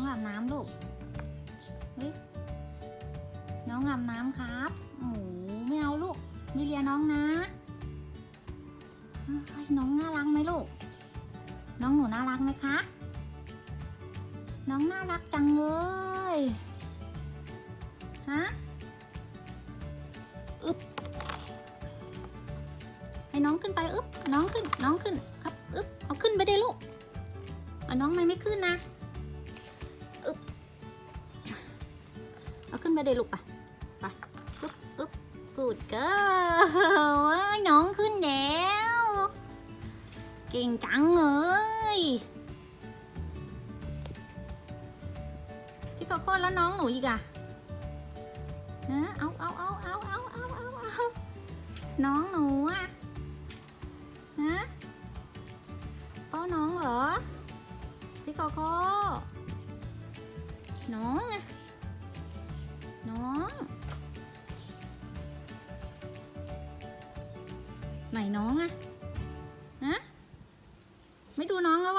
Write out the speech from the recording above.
องอาบน้ำลูกเฮ้ยน้องอาบน้ำครับโอ้โหไม่เอาลูก ไม่เลียน้องนะ น้องน่ารักไหมลูก น้องหนูน่ารักไหมคะ น้องน่ารักจังเลย ฮะ อึบให้น้องขึ้นไปอึบน้องขึ้น น้องขึ้น ครับ อึบเอาขึ้นไปได้ลูกเอาน้องไม่ไม่ขึ้นนะ เอาขึ้นไปได้ลูกไปไปอึบอึบกูดเกิร์น้องขึ้นแล้วเก่งจังเลยพี่โกโก้แล้วน้องหนูอีกอะฮะเอาเอาเอาเอาเอาเอาเอาเอาน้องหนูอะฮะเป้าน้องเหรอพี่โกโก้น้องอะ ไหนน้องอะฮะไม่ดูน้องแล้ววะ